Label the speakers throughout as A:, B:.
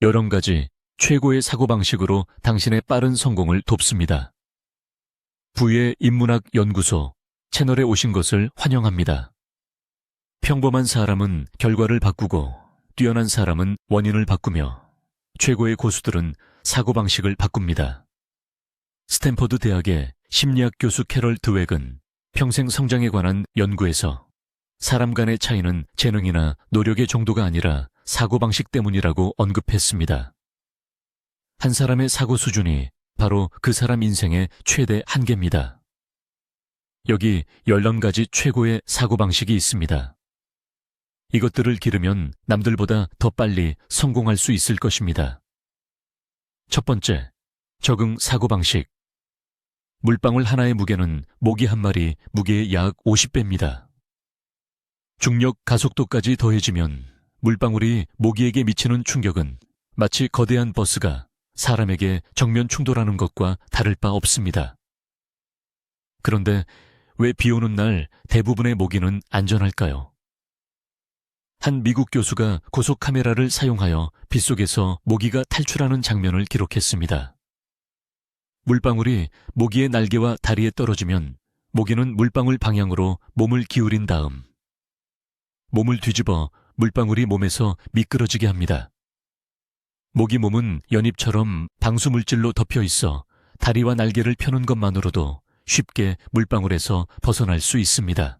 A: 여러 가지 최고의 사고방식으로 당신의 빠른 성공을 돕습니다. 부의 인문학 연구소 채널에 오신 것을 환영합니다. 평범한 사람은 결과를 바꾸고 뛰어난 사람은 원인을 바꾸며 최고의 고수들은 사고방식을 바꿉니다. 스탠퍼드 대학의 심리학 교수 캐럴 드웩은 평생 성장에 관한 연구에서 사람 간의 차이는 재능이나 노력의 정도가 아니라 사고방식 때문이라고 언급했습니다. 한 사람의 사고 수준이 바로 그 사람 인생의 최대 한계입니다. 여기 14가지 최고의 사고방식이 있습니다. 이것들을 기르면 남들보다 더 빨리 성공할 수 있을 것입니다. 첫 번째, 적응 사고방식. 물방울 하나의 무게는 모기 한 마리 무게의 약 50배입니다. 중력 가속도까지 더해지면 물방울이 모기에게 미치는 충격은 마치 거대한 버스가 사람에게 정면 충돌하는 것과 다를 바 없습니다. 그런데 왜 비 오는 날 대부분의 모기는 안전할까요? 한 미국 교수가 고속 카메라를 사용하여 빗속에서 모기가 탈출하는 장면을 기록했습니다. 물방울이 모기의 날개와 다리에 떨어지면 모기는 물방울 방향으로 몸을 기울인 다음 몸을 뒤집어 물방울이 몸에서 미끄러지게 합니다. 모기 몸은 연잎처럼 방수 물질로 덮여 있어 다리와 날개를 펴는 것만으로도 쉽게 물방울에서 벗어날 수 있습니다.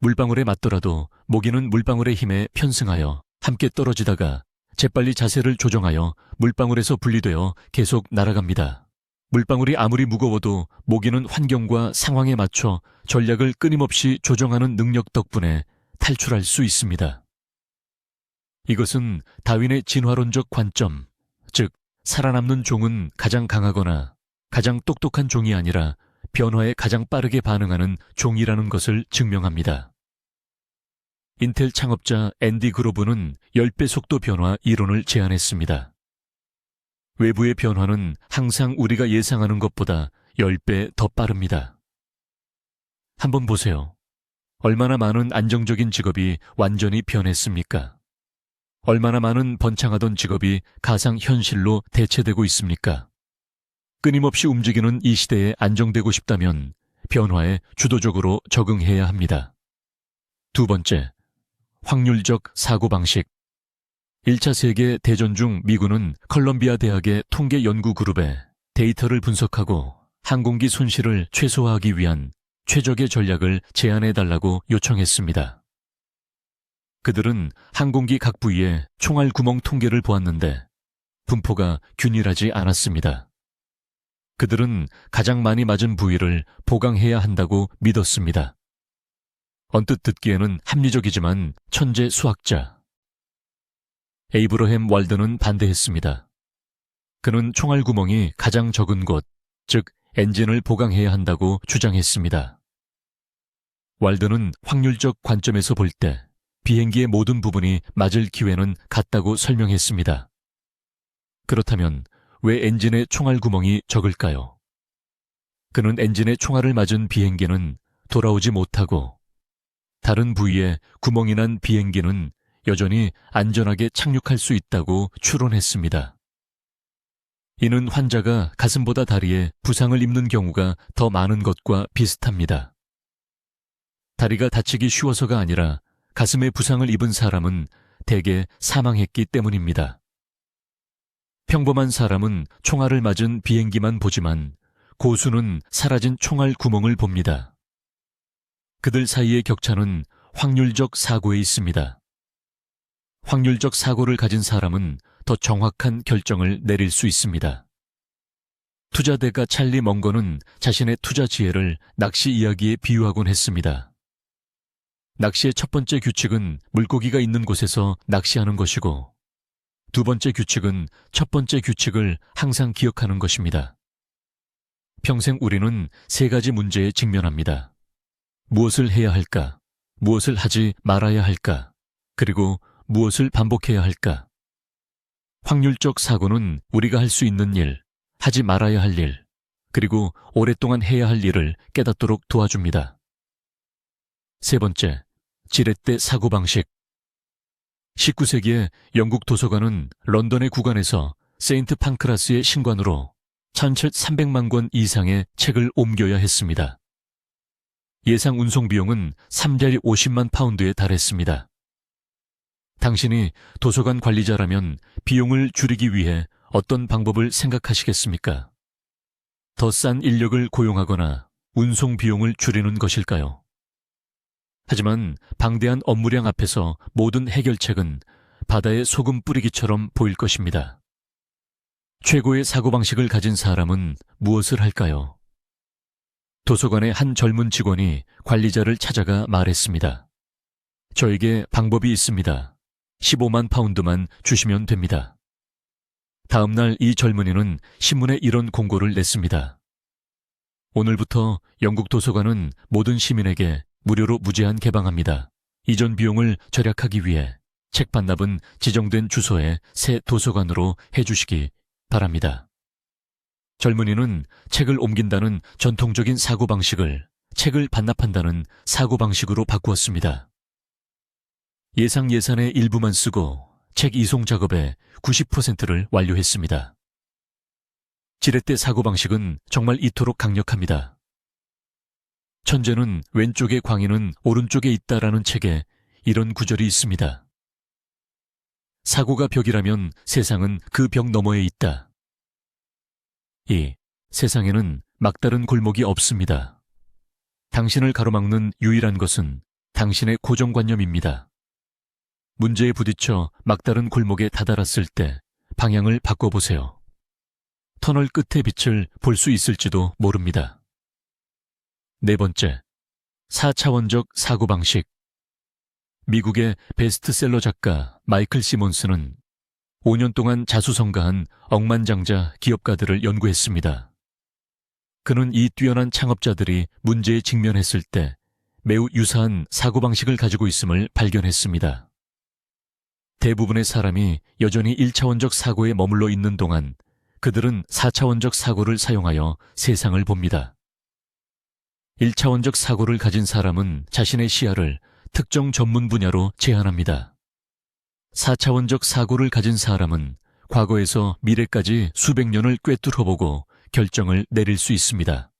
A: 물방울에 맞더라도 모기는 물방울의 힘에 편승하여 함께 떨어지다가 재빨리 자세를 조정하여 물방울에서 분리되어 계속 날아갑니다. 물방울이 아무리 무거워도 모기는 환경과 상황에 맞춰 전략을 끊임없이 조정하는 능력 덕분에 탈출할 수 있습니다. 이것은 다윈의 진화론적 관점, 즉, 살아남는 종은 가장 강하거나 가장 똑똑한 종이 아니라 변화에 가장 빠르게 반응하는 종이라는 것을 증명합니다. 인텔 창업자 앤디 그로브는 10배 속도 변화 이론을 제안했습니다. 외부의 변화는 항상 우리가 예상하는 것보다 10배 더 빠릅니다. 한번 보세요. 얼마나 많은 안정적인 직업이 완전히 변했습니까? 얼마나 많은 번창하던 직업이 가상 현실로 대체되고 있습니까? 끊임없이 움직이는 이 시대에 안정되고 싶다면 변화에 주도적으로 적응해야 합니다. 두 번째, 확률적 사고방식. 1차 세계 대전 중 미군은 컬럼비아 대학의 통계 연구 그룹에 데이터를 분석하고 항공기 손실을 최소화하기 위한 최적의 전략을 제안해 달라고 요청했습니다. 그들은 항공기 각 부위에 총알 구멍 통계를 보았는데 분포가 균일하지 않았습니다. 그들은 가장 많이 맞은 부위를 보강해야 한다고 믿었습니다. 언뜻 듣기에는 합리적이지만 천재 수학자. 에이브러햄 왈드는 반대했습니다. 그는 총알 구멍이 가장 적은 곳, 즉 엔진을 보강해야 한다고 주장했습니다. 왈드는 확률적 관점에서 볼 때 비행기의 모든 부분이 맞을 기회는 같다고 설명했습니다. 그렇다면 왜 엔진의 총알 구멍이 적을까요? 그는 엔진의 총알을 맞은 비행기는 돌아오지 못하고 다른 부위에 구멍이 난 비행기는 여전히 안전하게 착륙할 수 있다고 추론했습니다. 이는 환자가 가슴보다 다리에 부상을 입는 경우가 더 많은 것과 비슷합니다. 다리가 다치기 쉬워서가 아니라 가슴에 부상을 입은 사람은 대개 사망했기 때문입니다. 평범한 사람은 총알을 맞은 비행기만 보지만 고수는 사라진 총알 구멍을 봅니다. 그들 사이의 격차는 확률적 사고에 있습니다. 확률적 사고를 가진 사람은 더 정확한 결정을 내릴 수 있습니다. 투자대가 찰리 멍거는 자신의 투자 지혜를 낚시 이야기에 비유하곤 했습니다. 낚시의 첫 번째 규칙은 물고기가 있는 곳에서 낚시하는 것이고, 두 번째 규칙은 첫 번째 규칙을 항상 기억하는 것입니다. 평생 우리는 세 가지 문제에 직면합니다. 무엇을 해야 할까? 무엇을 하지 말아야 할까? 그리고 무엇을 반복해야 할까? 확률적 사고는 우리가 할 수 있는 일, 하지 말아야 할 일, 그리고 오랫동안 해야 할 일을 깨닫도록 도와줍니다. 세 번째, 지렛대 사고방식. 19세기에 영국 도서관은 런던의 구간에서 세인트 판크라스의 신관으로 전체 300만 권 이상의 책을 옮겨야 했습니다. 예상 운송 비용은 3자리 50만 파운드에 달했습니다. 당신이 도서관 관리자라면 비용을 줄이기 위해 어떤 방법을 생각하시겠습니까? 더 싼 인력을 고용하거나 운송 비용을 줄이는 것일까요? 하지만 방대한 업무량 앞에서 모든 해결책은 바다에 소금 뿌리기처럼 보일 것입니다. 최고의 사고방식을 가진 사람은 무엇을 할까요? 도서관의 한 젊은 직원이 관리자를 찾아가 말했습니다. 저에게 방법이 있습니다. 15만 파운드만 주시면 됩니다. 다음 날 이 젊은이는 신문에 이런 공고를 냈습니다. 오늘부터 영국 도서관은 모든 시민에게 무료로 무제한 개방합니다. 이전 비용을 절약하기 위해 책 반납은 지정된 주소에 새 도서관으로 해주시기 바랍니다. 젊은이는 책을 옮긴다는 전통적인 사고방식을 책을 반납한다는 사고방식으로 바꾸었습니다. 예상 예산의 일부만 쓰고 책 이송 작업의 90%를 완료했습니다. 지렛대 사고방식은 정말 이토록 강력합니다. 천재는 왼쪽의 광인은 오른쪽에 있다라는 책에 이런 구절이 있습니다. 사고가 벽이라면 세상은 그 벽 너머에 있다. 이 세상에는 막다른 골목이 없습니다. 당신을 가로막는 유일한 것은 당신의 고정관념입니다. 문제에 부딪혀 막다른 골목에 다다랐을 때 방향을 바꿔보세요. 터널 끝의 빛을 볼 수 있을지도 모릅니다. 네 번째, 4차원적 사고방식. 미국의 베스트셀러 작가 마이클 시몬스는 5년 동안 자수성가한 억만장자 기업가들을 연구했습니다. 그는 이 뛰어난 창업자들이 문제에 직면했을 때 매우 유사한 사고방식을 가지고 있음을 발견했습니다. 대부분의 사람이 여전히 1차원적 사고에 머물러 있는 동안 그들은 4차원적 사고를 사용하여 세상을 봅니다. 1차원적 사고를 가진 사람은 자신의 시야를 특정 전문 분야로 제한합니다. 4차원적 사고를 가진 사람은 과거에서 미래까지 수백 년을 꿰뚫어보고 결정을 내릴 수 있습니다.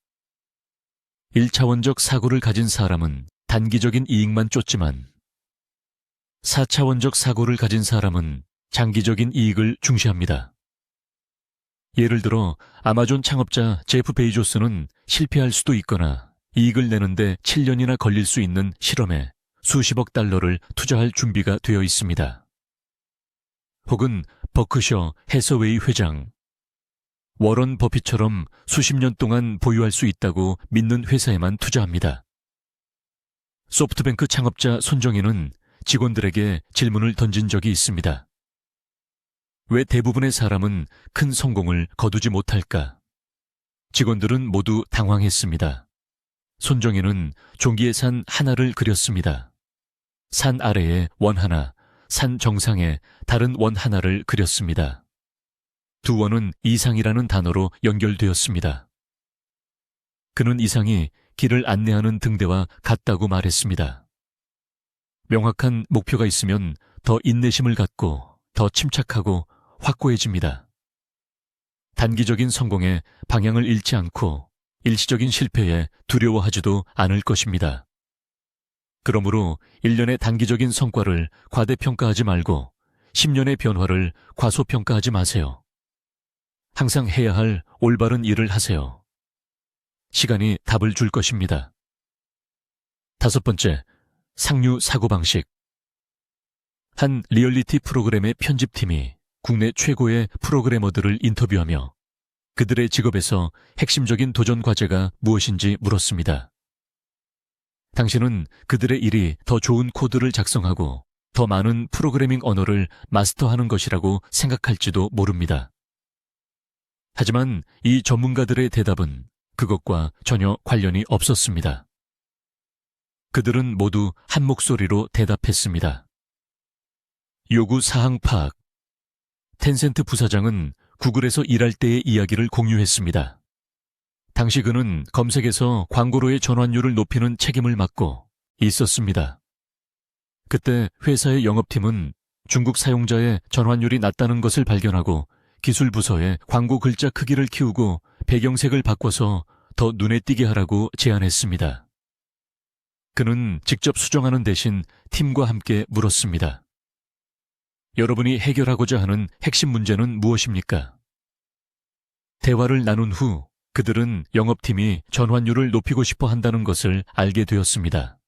A: 1차원적 사고를 가진 사람은 단기적인 이익만 쫓지만 4차원적 사고를 가진 사람은 장기적인 이익을 중시합니다. 예를 들어 아마존 창업자 제프 베이조스는 실패할 수도 있거나 이익을 내는데 7년이나 걸릴 수 있는 실험에 수십억 달러를 투자할 준비가 되어 있습니다. 혹은 버크셔 해서웨이 회장, 워런 버핏처럼 수십 년 동안 보유할 수 있다고 믿는 회사에만 투자합니다. 소프트뱅크 창업자 손정희는 직원들에게 질문을 던진 적이 있습니다. 왜 대부분의 사람은 큰 성공을 거두지 못할까? 직원들은 모두 당황했습니다. 손정희는 종기의 산 하나를 그렸습니다. 산 아래에 원 하나, 산 정상에 다른 원 하나를 그렸습니다. 두 원은 이상이라는 단어로 연결되었습니다. 그는 이상이 길을 안내하는 등대와 같다고 말했습니다. 명확한 목표가 있으면 더 인내심을 갖고 더 침착하고 확고해집니다. 단기적인 성공에 방향을 잃지 않고 일시적인 실패에 두려워하지도 않을 것입니다. 그러므로 1년의 단기적인 성과를 과대평가하지 말고 10년의 변화를 과소평가하지 마세요. 항상 해야 할 올바른 일을 하세요. 시간이 답을 줄 것입니다. 다섯 번째, 상류 사고방식. 한 리얼리티 프로그램의 편집팀이 국내 최고의 프로그래머들을 인터뷰하며 그들의 직업에서 핵심적인 도전 과제가 무엇인지 물었습니다. 당신은 그들의 일이 더 좋은 코드를 작성하고 더 많은 프로그래밍 언어를 마스터하는 것이라고 생각할지도 모릅니다. 하지만 이 전문가들의 대답은 그것과 전혀 관련이 없었습니다. 그들은 모두 한 목소리로 대답했습니다. 요구 사항 파악. 텐센트 부사장은 구글에서 일할 때의 이야기를 공유했습니다. 당시 그는 검색에서 광고로의 전환율을 높이는 책임을 맡고 있었습니다. 그때 회사의 영업팀은 중국 사용자의 전환율이 낮다는 것을 발견하고 기술 부서에 광고 글자 크기를 키우고 배경색을 바꿔서 더 눈에 띄게 하라고 제안했습니다. 그는 직접 수정하는 대신 팀과 함께 물었습니다. 여러분이 해결하고자 하는 핵심 문제는 무엇입니까? 대화를 나눈 후 그들은 영업팀이 전환율을 높이고 싶어 한다는 것을 알게 되었습니다.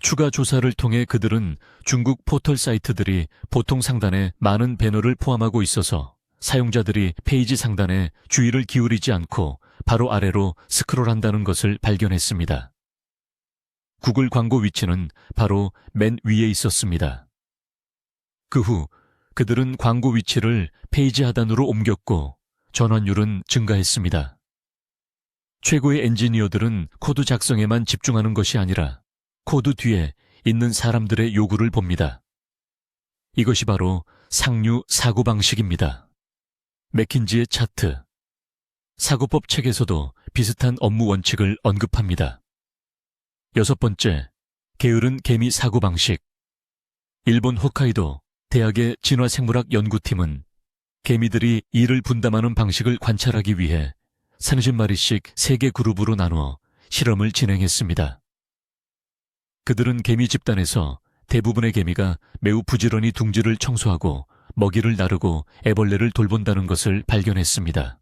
A: 추가 조사를 통해 그들은 중국 포털 사이트들이 보통 상단에 많은 배너를 포함하고 있어서 사용자들이 페이지 상단에 주의를 기울이지 않고 바로 아래로 스크롤한다는 것을 발견했습니다. 구글 광고 위치는 바로 맨 위에 있었습니다. 그 후 그들은 광고 위치를 페이지 하단으로 옮겼고 전환율은 증가했습니다. 최고의 엔지니어들은 코드 작성에만 집중하는 것이 아니라 코드 뒤에 있는 사람들의 요구를 봅니다. 이것이 바로 상류 사고방식입니다. 맥킨지의 차트. 사고법 책에서도 비슷한 업무 원칙을 언급합니다. 여섯 번째, 게으른 개미 사고 방식. 일본 홋카이도 대학의 진화생물학 연구팀은 개미들이 일을 분담하는 방식을 관찰하기 위해 30마리씩 3개 그룹으로 나누어 실험을 진행했습니다. 그들은 개미 집단에서 대부분의 개미가 매우 부지런히 둥지를 청소하고 먹이를 나르고 애벌레를 돌본다는 것을 발견했습니다.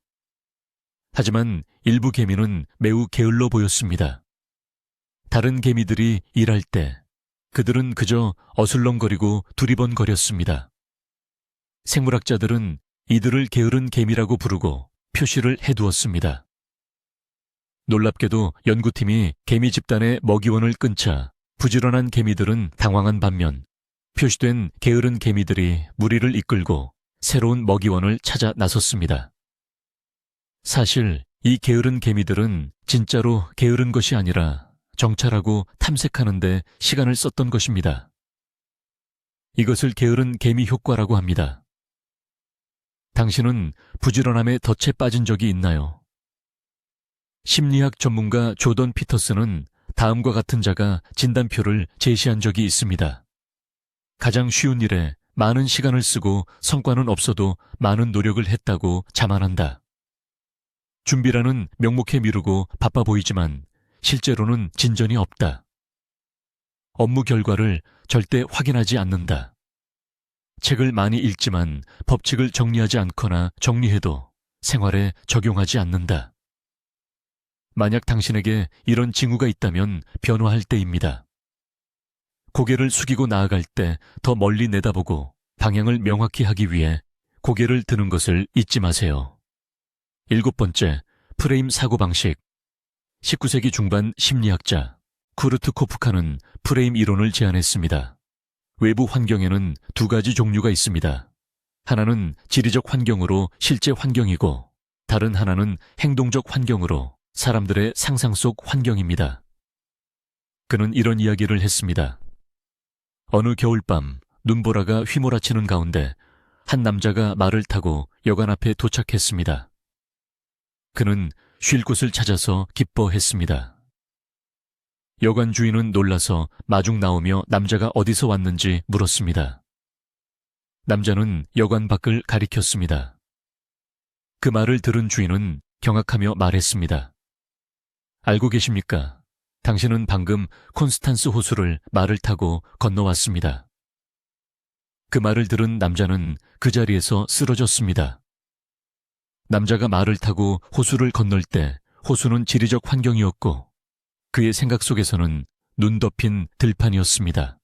A: 하지만 일부 개미는 매우 게을러 보였습니다. 다른 개미들이 일할 때 그들은 그저 어슬렁거리고 두리번거렸습니다. 생물학자들은 이들을 게으른 개미라고 부르고 표시를 해두었습니다. 놀랍게도 연구팀이 개미 집단의 먹이원을 끊자 부지런한 개미들은 당황한 반면 표시된 게으른 개미들이 무리를 이끌고 새로운 먹이원을 찾아 나섰습니다. 사실 이 게으른 개미들은 진짜로 게으른 것이 아니라 정찰하고 탐색하는데 시간을 썼던 것입니다. 이것을 게으른 개미 효과라고 합니다. 당신은 부지런함에 덫에 빠진 적이 있나요? 심리학 전문가 조던 피터스는 다음과 같은 자가 진단표를 제시한 적이 있습니다. 가장 쉬운 일에 많은 시간을 쓰고 성과는 없어도 많은 노력을 했다고 자만한다. 준비라는 명목에 미루고 바빠 보이지만 실제로는 진전이 없다. 업무 결과를 절대 확인하지 않는다. 책을 많이 읽지만 법칙을 정리하지 않거나 정리해도 생활에 적용하지 않는다. 만약 당신에게 이런 징후가 있다면 변화할 때입니다. 고개를 숙이고 나아갈 때 더 멀리 내다보고 방향을 명확히 하기 위해 고개를 드는 것을 잊지 마세요. 일곱 번째, 프레임 사고방식. 19세기 중반 심리학자 쿠르트 코프카는 프레임 이론을 제안했습니다. 외부 환경에는 두 가지 종류가 있습니다. 하나는 지리적 환경으로 실제 환경이고 다른 하나는 행동적 환경으로 사람들의 상상 속 환경입니다. 그는 이런 이야기를 했습니다. 어느 겨울밤 눈보라가 휘몰아치는 가운데 한 남자가 말을 타고 여관 앞에 도착했습니다. 그는 쉴 곳을 찾아서 기뻐했습니다. 여관 주인은 놀라서 마중 나오며 남자가 어디서 왔는지 물었습니다. 남자는 여관 밖을 가리켰습니다. 그 말을 들은 주인은 경악하며 말했습니다. 알고 계십니까? 당신은 방금 콘스탄스 호수를 말을 타고 건너왔습니다. 그 말을 들은 남자는 그 자리에서 쓰러졌습니다. 남자가 말을 타고 호수를 건널 때 호수는 지리적 환경이었고 그의 생각 속에서는 눈 덮인 들판이었습니다.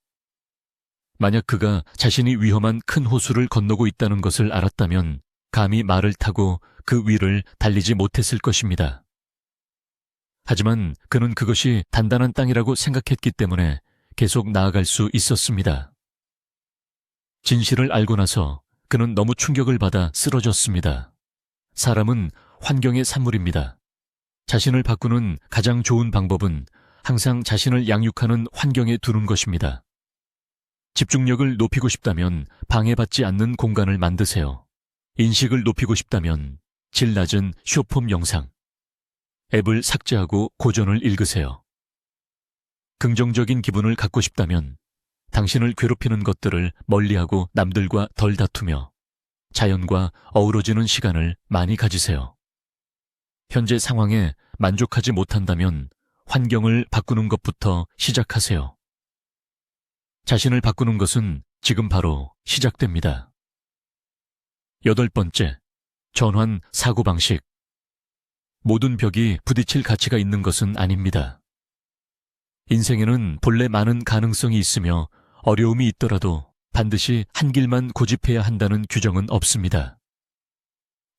A: 만약 그가 자신이 위험한 큰 호수를 건너고 있다는 것을 알았다면 감히 말을 타고 그 위를 달리지 못했을 것입니다. 하지만 그는 그것이 단단한 땅이라고 생각했기 때문에 계속 나아갈 수 있었습니다. 진실을 알고 나서 그는 너무 충격을 받아 쓰러졌습니다. 사람은 환경의 산물입니다. 자신을 바꾸는 가장 좋은 방법은 항상 자신을 양육하는 환경에 두는 것입니다. 집중력을 높이고 싶다면 방해받지 않는 공간을 만드세요. 인식을 높이고 싶다면 질 낮은 쇼폼 영상, 앱을 삭제하고 고전을 읽으세요. 긍정적인 기분을 갖고 싶다면 당신을 괴롭히는 것들을 멀리하고 남들과 덜 다투며 자연과 어우러지는 시간을 많이 가지세요. 현재 상황에 만족하지 못한다면 환경을 바꾸는 것부터 시작하세요. 자신을 바꾸는 것은 지금 바로 시작됩니다. 여덟 번째, 전환 사고방식. 모든 벽이 부딪힐 가치가 있는 것은 아닙니다. 인생에는 본래 많은 가능성이 있으며 어려움이 있더라도 반드시 한 길만 고집해야 한다는 규정은 없습니다.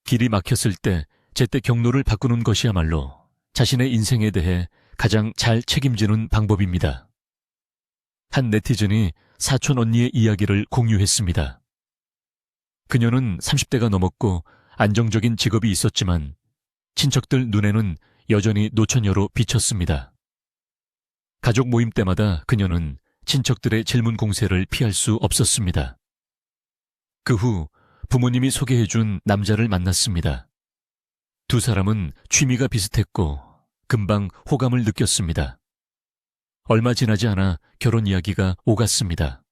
A: 길이 막혔을 때 제때 경로를 바꾸는 것이야말로 자신의 인생에 대해 가장 잘 책임지는 방법입니다. 한 네티즌이 사촌 언니의 이야기를 공유했습니다. 그녀는 30대가 넘었고 안정적인 직업이 있었지만 친척들 눈에는 여전히 노처녀로 비쳤습니다. 가족 모임 때마다 그녀는 친척들의 질문 공세를 피할 수 없었습니다. 그 후 부모님이 소개해준 남자를 만났습니다. 두 사람은 취미가 비슷했고 금방 호감을 느꼈습니다. 얼마 지나지 않아 결혼 이야기가 오갔습니다.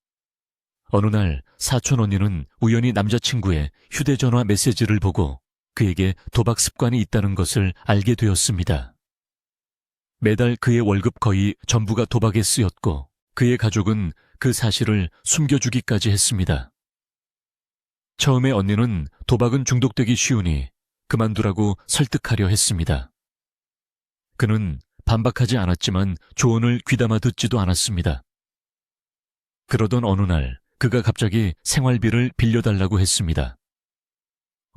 A: 어느 날 사촌 언니는 우연히 남자친구의 휴대전화 메시지를 보고 그에게 도박 습관이 있다는 것을 알게 되었습니다. 매달 그의 월급 거의 전부가 도박에 쓰였고 그의 가족은 그 사실을 숨겨주기까지 했습니다. 처음에 언니는 도박은 중독되기 쉬우니 그만두라고 설득하려 했습니다. 그는 반박하지 않았지만 조언을 귀담아 듣지도 않았습니다. 그러던 어느 날 그가 갑자기 생활비를 빌려달라고 했습니다.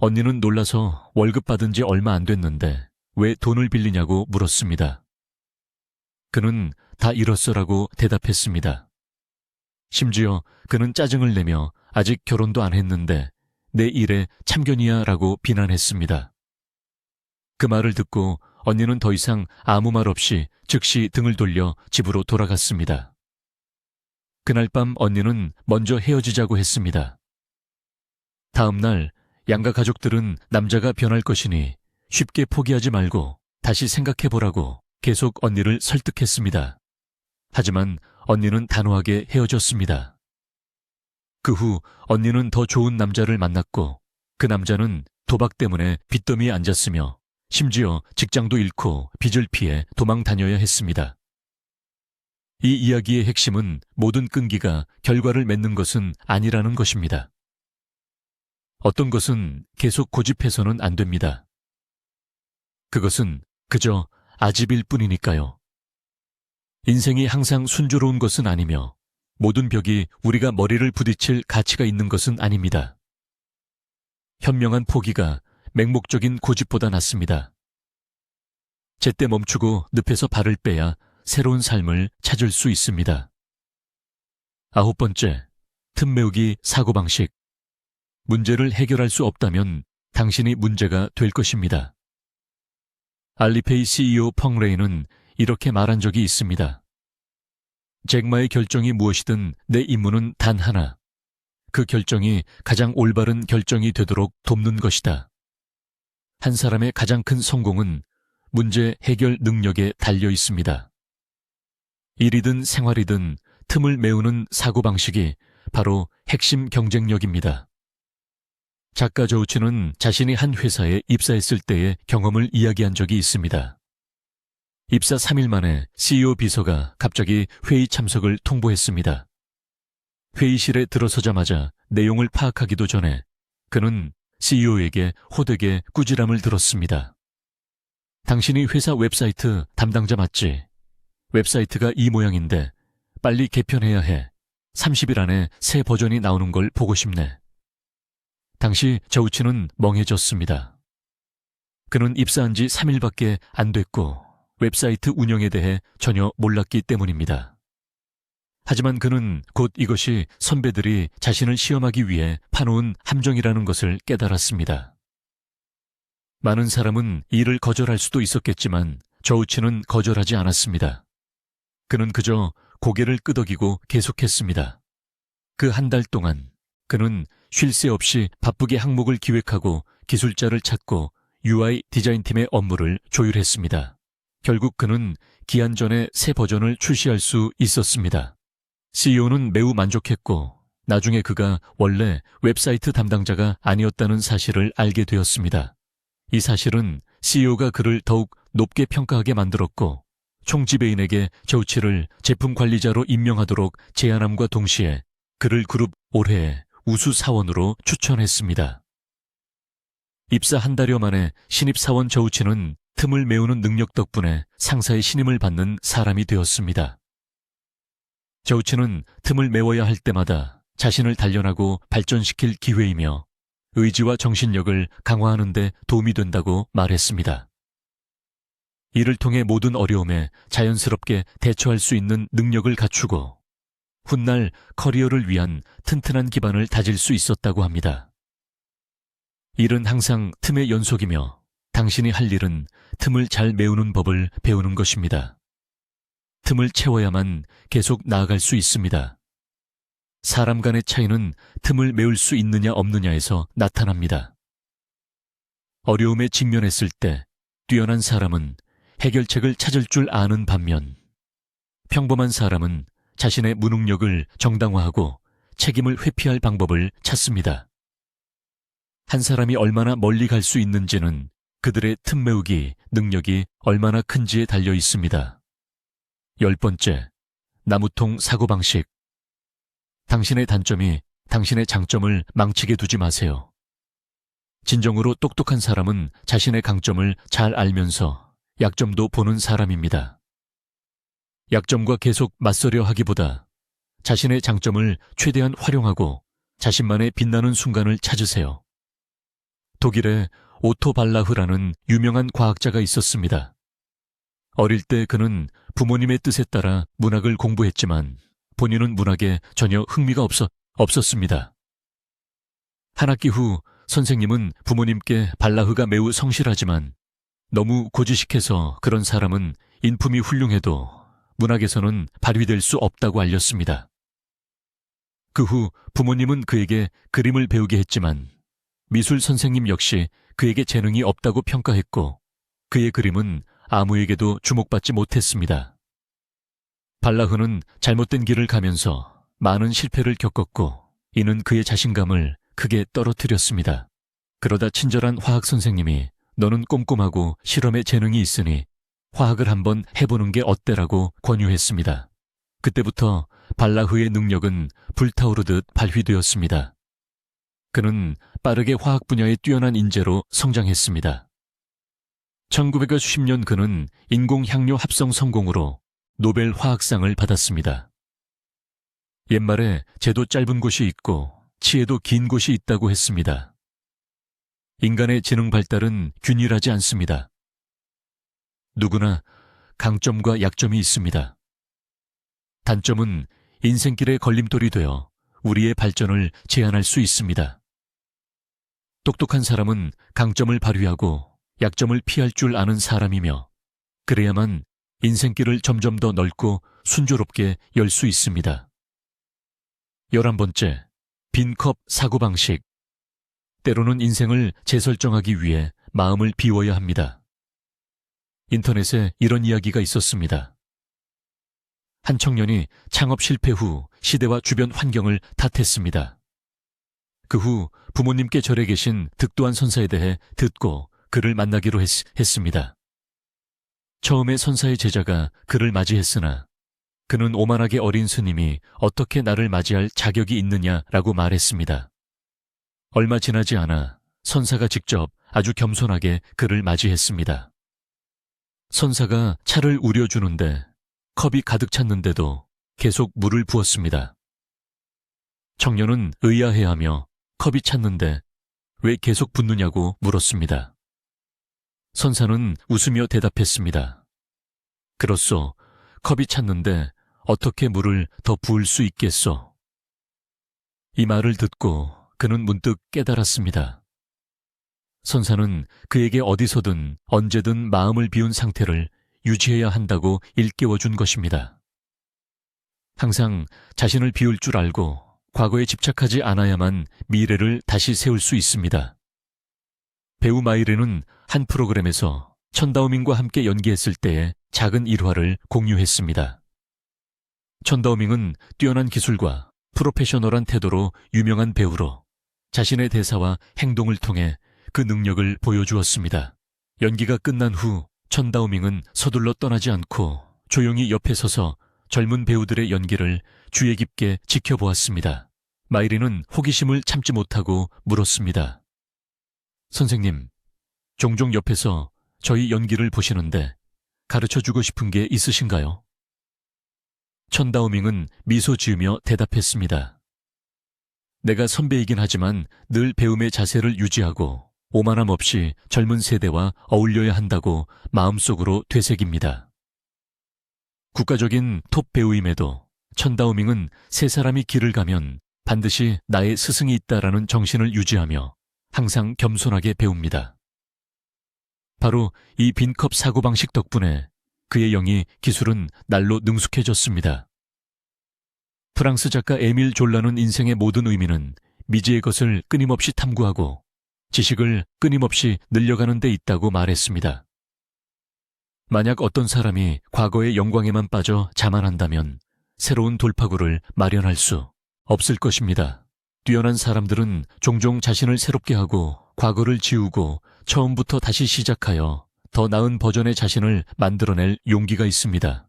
A: 언니는 놀라서 월급 받은 지 얼마 안 됐는데 왜 돈을 빌리냐고 물었습니다. 그는 다 잃었어라고 대답했습니다. 심지어 그는 짜증을 내며 아직 결혼도 안 했는데 내 일에 참견이야 라고 비난했습니다. 그 말을 듣고 언니는 더 이상 아무 말 없이 즉시 등을 돌려 집으로 돌아갔습니다. 그날 밤 언니는 먼저 헤어지자고 했습니다. 다음 날 양가 가족들은 남자가 변할 것이니 쉽게 포기하지 말고 다시 생각해 보라고 계속 언니를 설득했습니다. 하지만 언니는 단호하게 헤어졌습니다. 그 후 언니는 더 좋은 남자를 만났고 그 남자는 도박 때문에 빚더미에 앉았으며 심지어 직장도 잃고 빚을 피해 도망 다녀야 했습니다. 이 이야기의 핵심은 모든 끈기가 결과를 맺는 것은 아니라는 것입니다. 어떤 것은 계속 고집해서는 안 됩니다. 그것은 그저 아집일 뿐이니까요. 인생이 항상 순조로운 것은 아니며 모든 벽이 우리가 머리를 부딪힐 가치가 있는 것은 아닙니다. 현명한 포기가 맹목적인 고집보다 낫습니다. 제때 멈추고 늪에서 발을 빼야 새로운 삶을 찾을 수 있습니다. 아홉 번째, 틈 메우기 사고방식. 문제를 해결할 수 없다면 당신이 문제가 될 것입니다. 알리페이 CEO 펑레이는 이렇게 말한 적이 있습니다. 잭마의 결정이 무엇이든 내 임무는 단 하나. 그 결정이 가장 올바른 결정이 되도록 돕는 것이다. 한 사람의 가장 큰 성공은 문제 해결 능력에 달려 있습니다. 일이든 생활이든 틈을 메우는 사고방식이 바로 핵심 경쟁력입니다. 작가 조우치는 자신이 한 회사에 입사했을 때의 경험을 이야기한 적이 있습니다. 입사 3일 만에 CEO 비서가 갑자기 회의 참석을 통보했습니다. 회의실에 들어서자마자 내용을 파악하기도 전에 그는 CEO에게 호되게 꾸지람을 들었습니다. 당신이 회사 웹사이트 담당자 맞지? 웹사이트가 이 모양인데 빨리 개편해야 해. 30일 안에 새 버전이 나오는 걸 보고 싶네. 당시 저우치는 멍해졌습니다. 그는 입사한 지 3일밖에 안 됐고 웹사이트 운영에 대해 전혀 몰랐기 때문입니다. 하지만 그는 곧 이것이 선배들이 자신을 시험하기 위해 파놓은 함정이라는 것을 깨달았습니다. 많은 사람은 일을 거절할 수도 있었겠지만 저우치는 거절하지 않았습니다. 그는 그저 고개를 끄덕이고 계속했습니다. 그 한 달 동안 그는 쉴 새 없이 바쁘게 항목을 기획하고 기술자를 찾고 UI 디자인팀의 업무를 조율했습니다. 결국 그는 기한 전에 새 버전을 출시할 수 있었습니다. CEO는 매우 만족했고 나중에 그가 원래 웹사이트 담당자가 아니었다는 사실을 알게 되었습니다. 이 사실은 CEO가 그를 더욱 높게 평가하게 만들었고 총지배인에게 저우치를 제품 관리자로 임명하도록 제안함과 동시에 그를 그룹 올해 우수 사원으로 추천했습니다. 입사 한 달여 만에 신입 사원 저우치는 틈을 메우는 능력 덕분에 상사의 신임을 받는 사람이 되었습니다. 저우치는 틈을 메워야 할 때마다 자신을 단련하고 발전시킬 기회이며 의지와 정신력을 강화하는 데 도움이 된다고 말했습니다. 이를 통해 모든 어려움에 자연스럽게 대처할 수 있는 능력을 갖추고 훗날 커리어를 위한 튼튼한 기반을 다질 수 있었다고 합니다. 일은 항상 틈의 연속이며 당신이 할 일은 틈을 잘 메우는 법을 배우는 것입니다. 틈을 채워야만 계속 나아갈 수 있습니다. 사람 간의 차이는 틈을 메울 수 있느냐 없느냐에서 나타납니다. 어려움에 직면했을 때 뛰어난 사람은 해결책을 찾을 줄 아는 반면 평범한 사람은 자신의 무능력을 정당화하고 책임을 회피할 방법을 찾습니다. 한 사람이 얼마나 멀리 갈 수 있는지는 그들의 틈 메우기 능력이 얼마나 큰지에 달려 있습니다. 열 번째, 나무통 사고방식. 당신의 단점이 당신의 장점을 망치게 두지 마세요. 진정으로 똑똑한 사람은 자신의 강점을 잘 알면서 약점도 보는 사람입니다. 약점과 계속 맞서려 하기보다 자신의 장점을 최대한 활용하고 자신만의 빛나는 순간을 찾으세요. 독일의 오토 발라흐라는 유명한 과학자가 있었습니다. 어릴 때 그는 부모님의 뜻에 따라 문학을 공부했지만 본인은 문학에 전혀 흥미가 없어, 없었습니다. 한 학기 후 선생님은 부모님께 발라흐가 매우 성실하지만 너무 고지식해서 그런 사람은 인품이 훌륭해도 문학에서는 발휘될 수 없다고 알렸습니다. 그 후 부모님은 그에게 그림을 배우게 했지만 미술 선생님 역시 그에게 재능이 없다고 평가했고 그의 그림은 아무에게도 주목받지 못했습니다. 발라흐는 잘못된 길을 가면서 많은 실패를 겪었고 이는 그의 자신감을 크게 떨어뜨렸습니다. 그러다 친절한 화학 선생님이 너는 꼼꼼하고 실험에 재능이 있으니 화학을 한번 해보는 게 어때라고 권유했습니다. 그때부터 발라흐의 능력은 불타오르듯 발휘되었습니다. 그는 빠르게 화학 분야에 뛰어난 인재로 성장했습니다. 1910년 그는 인공향료 합성 성공으로 노벨 화학상을 받았습니다. 옛말에 제도 짧은 곳이 있고 치에도 긴 곳이 있다고 했습니다. 인간의 지능 발달은 균일하지 않습니다. 누구나 강점과 약점이 있습니다. 단점은 인생길의 걸림돌이 되어 우리의 발전을 제한할 수 있습니다. 똑똑한 사람은 강점을 발휘하고 약점을 피할 줄 아는 사람이며 그래야만 인생길을 점점 더 넓고 순조롭게 열 수 있습니다. 열한 번째, 빈컵 사고방식. 때로는 인생을 재설정하기 위해 마음을 비워야 합니다. 인터넷에 이런 이야기가 있었습니다. 한 청년이 창업 실패 후 시대와 주변 환경을 탓했습니다. 그 후 부모님께 절에 계신 득도한 선사에 대해 듣고 그를 만나기로 했, 했습니다. 처음에 선사의 제자가 그를 맞이했으나 그는 오만하게 어린 스님이 어떻게 나를 맞이할 자격이 있느냐라고 말했습니다. 얼마 지나지 않아 선사가 직접 아주 겸손하게 그를 맞이했습니다. 선사가 차를 우려주는데 컵이 가득 찼는데도 계속 물을 부었습니다. 청년은 의아해하며 컵이 찼는데 왜 계속 붓느냐고 물었습니다. 선사는 웃으며 대답했습니다. 그렇소. 컵이 찼는데 어떻게 물을 더 부을 수 있겠소? 이 말을 듣고 그는 문득 깨달았습니다. 선사는 그에게 어디서든 언제든 마음을 비운 상태를 유지해야 한다고 일깨워 준 것입니다. 항상 자신을 비울 줄 알고 과거에 집착하지 않아야만 미래를 다시 세울 수 있습니다. 배우 마이르는 한 프로그램에서 천다우민과 함께 연기했을 때의 작은 일화를 공유했습니다. 천다오밍은 뛰어난 기술과 프로페셔널한 태도로 유명한 배우로 자신의 대사와 행동을 통해 그 능력을 보여주었습니다. 연기가 끝난 후 천다오밍은 서둘러 떠나지 않고 조용히 옆에 서서 젊은 배우들의 연기를 주의 깊게 지켜보았습니다. 마이리는 호기심을 참지 못하고 물었습니다. 선생님, 종종 옆에서 저희 연기를 보시는데 가르쳐 주고 싶은 게 있으신가요? 천다오밍은 미소 지으며 대답했습니다. 내가 선배이긴 하지만 늘 배움의 자세를 유지하고 오만함 없이 젊은 세대와 어울려야 한다고 마음속으로 되새깁니다. 국가적인 톱 배우임에도 천다오밍은 세 사람이 길을 가면 반드시 나의 스승이 있다라는 정신을 유지하며 항상 겸손하게 배웁니다. 바로 이 빈컵 사고방식 덕분에 그의 영이 기술은 날로 능숙해졌습니다. 프랑스 작가 에밀 졸라는 인생의 모든 의미는 미지의 것을 끊임없이 탐구하고 지식을 끊임없이 늘려가는 데 있다고 말했습니다. 만약 어떤 사람이 과거의 영광에만 빠져 자만한다면 새로운 돌파구를 마련할 수 없을 것입니다. 뛰어난 사람들은 종종 자신을 새롭게 하고 과거를 지우고 처음부터 다시 시작하여 더 나은 버전의 자신을 만들어낼 용기가 있습니다.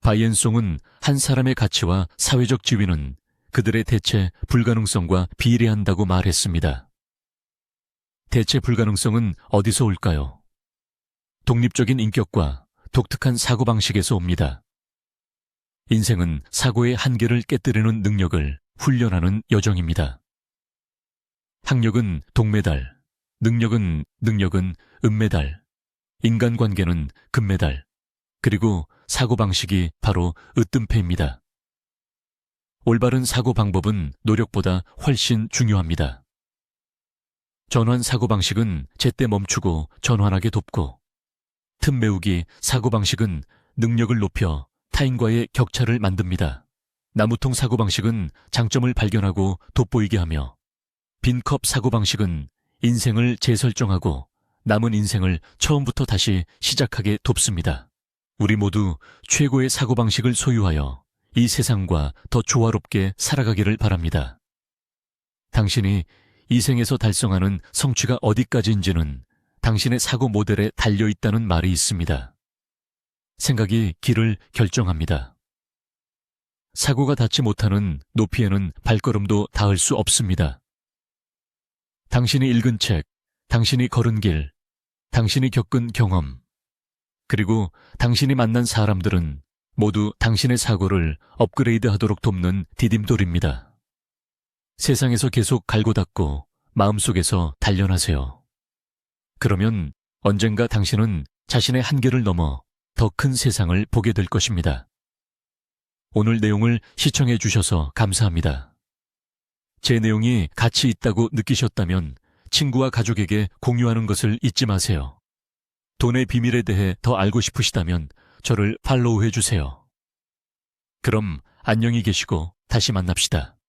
A: 바이엔송은 한 사람의 가치와 사회적 지위는 그들의 대체 불가능성과 비례한다고 말했습니다. 대체 불가능성은 어디서 올까요? 독립적인 인격과 독특한 사고방식에서 옵니다. 인생은 사고의 한계를 깨뜨리는 능력을 훈련하는 여정입니다. 학력은 동메달, 능력은 능력은 은메달, 인간관계는 금메달, 그리고 사고방식이 바로 으뜸패입니다. 올바른 사고 방법은 노력보다 훨씬 중요합니다. 전환 사고방식은 제때 멈추고 전환하게 돕고, 틈 메우기 사고방식은 능력을 높여 타인과의 격차를 만듭니다. 나무통 사고방식은 장점을 발견하고 돋보이게 하며, 빈컵 사고방식은 인생을 재설정하고 남은 인생을 처음부터 다시 시작하게 돕습니다. 우리 모두 최고의 사고방식을 소유하여 이 세상과 더 조화롭게 살아가기를 바랍니다. 당신이 이 생에서 달성하는 성취가 어디까지인지는 당신의 사고 모델에 달려 있다는 말이 있습니다. 생각이 길을 결정합니다. 사고가 닿지 못하는 높이에는 발걸음도 닿을 수 없습니다. 당신이 읽은 책, 당신이 걸은 길, 당신이 겪은 경험, 그리고 당신이 만난 사람들은 모두 당신의 사고를 업그레이드 하도록 돕는 디딤돌입니다. 세상에서 계속 갈고 닦고 마음속에서 단련하세요. 그러면 언젠가 당신은 자신의 한계를 넘어 더 큰 세상을 보게 될 것입니다. 오늘 내용을 시청해 주셔서 감사합니다. 제 내용이 가치 있다고 느끼셨다면 친구와 가족에게 공유하는 것을 잊지 마세요. 돈의 비밀에 대해 더 알고 싶으시다면 저를 팔로우해 주세요. 그럼 안녕히 계시고 다시 만납시다.